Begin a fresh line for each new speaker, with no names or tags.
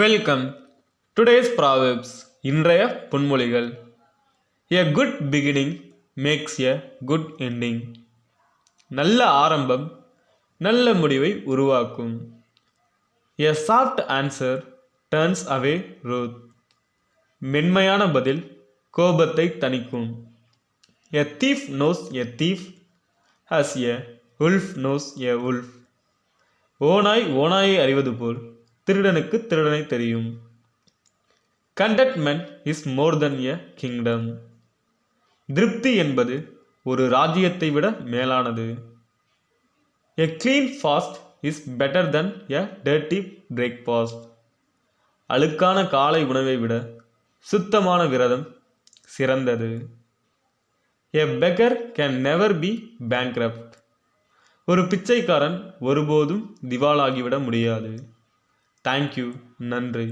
Welcome today's proverbs இன்றைய பொன்மொழிகள். A good beginning makes a good ending நல்ல ஆரம்பம் நல்ல முடிவை உருவாக்கும். A soft answer turns away wrath மென்மையான பதில் கோபத்தை தணிக்கும். A thief knows a thief as a wolf knows a wolf ஓனாய் ஓனாயை அறிவது போல் திருடனுக்கு திருடனை தெரியும். கண்டட்மெண்ட் is more then a kingdom திருப்தி என்பது ஒரு ராஜ்யத்தை விட மேலானது. A clean fast is better than a dirty breakfast அழுக்கான காலை உணவை விட சுத்தமான விரதம் சிறந்தது. A beggar can never be bankrupt ஒரு பிச்சைக்காரன் ஒருபோதும் திவாலாகிவிட முடியாது. தேங்க்யூ நன்றி